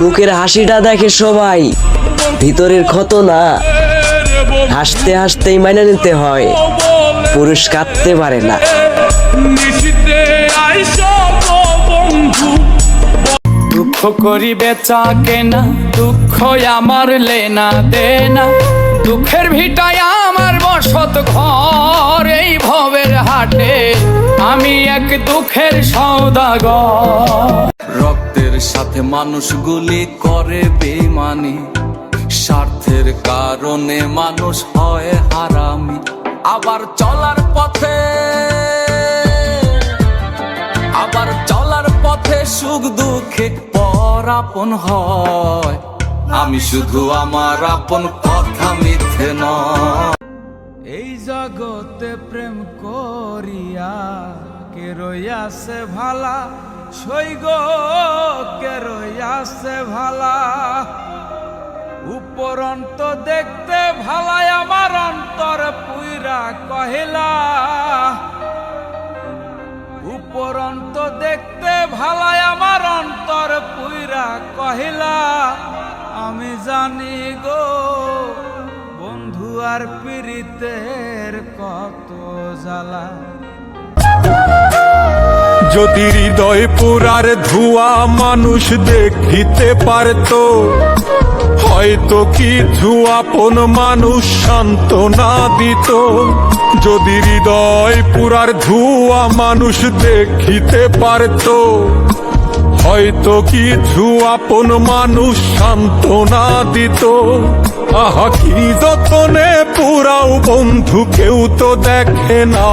মুখের হাসিটা দেখে সবাই। ভিতরের ক্ষত না। হাসতে হাসতেই মাইনে নিতে হয়। পুরুষ কাঁদতে পারে না। নিশিতে আইসা বন্ধু। দুঃখ করি বেচা কেনা দুঃখ আমার লেনা দেনা। দুঃখের ভিটায় আমার বসত ঘর এই ভবের হাটে। আমি এক দুঃখের সৌদাগর। রক্তের সাথে মানুষগুলি করে বেমানি স্বার্থের কারণে মানুষ হয় হারামি। আবার চলার পথে, আবার চলার পথে সুখ দুঃখে পর আপন হয়। আমি শুধু আমার আপন কথা মিথ্যে নয়। এই জগতে প্রেম করিয়া কে রইয়াছে ভালা সৈগ কে রইয়াছে ভালা? উপরন্ত দেখতে ভালাই আমার অন্তর পুইরা কহিলা। উপরন্ত দেখতে ভালাই আমার অন্তর পুইরা কহিলা। আমি জানি গো, বন্ধু আর পীড়িতের কত জ্বালা। যদি হৃদয় পুরার ধোয়া মানুষ দেখিতে পারত, হয়তো কিছু আপন মানুষ সান্ত্বনা দিত। যদি হৃদয় পুরার ধোয়া মানুষ দেখিতে পারত, হয়তো কিছু আপন মানুষ সান্ত্বনা দিত। আহা, কি যতনে পুরাও বন্ধু কেউ তো দেখে না।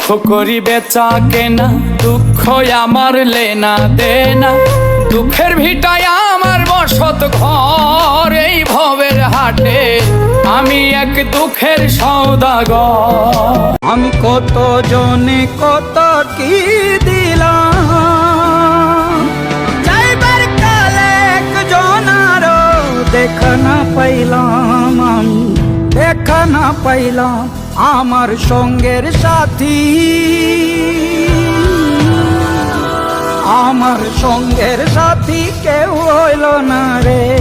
দুঃখ করি বেচা কেনা দুঃখ আমার লেনা দেনা দুঃখের ভিটায় আমার বসত ঘর, এই ভবের হাটে আমি এক দুঃখের সৌদাগর। আমি কত জনে কত কি দিলাম? যাইবার কালে একজন আরও দেখা না পাইলাম আমি, দেখা না পাইলাম আমার সঙ্গের সাথী। আমার সঙ্গের সাথী কেউ হইল না রে।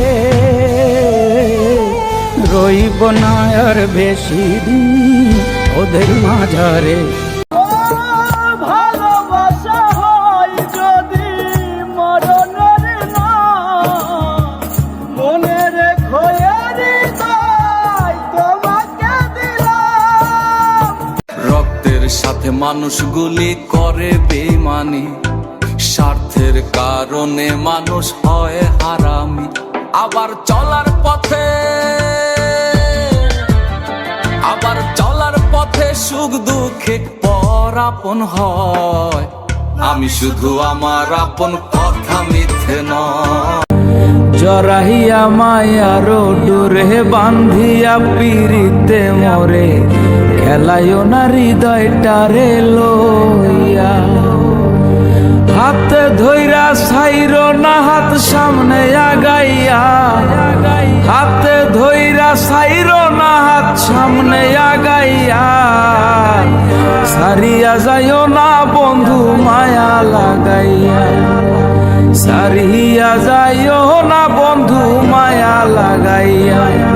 রইব না আর বেশি দিন ওদের মাঝারে। সাথে মানুষগুলি করে বেমানি স্বার্থের কারণে মানুষ হয় হারামি। আবার চলার পথে, আবার চলার পথে সুখ দুঃখে পর আপন হয়। আমি শুধু আমার আপন কথা মিথ্যে নয়। জরাহিয়া মায়ারো ডোরে বান্ধিয়া পিরিতে মরে। খেলায়ও না হৃদয়টারে লইয়া। হাতে ধইরা সাইর না হাত সামনে আগাইয়া। হাতে ধইরা সাইর না হাত সামনে আগাইয়া। সারিয়া যাইও না বন্ধু মায়া লাগাইয়া। সারিয়া যাইও না বন্ধু মায়া লাগাইয়া।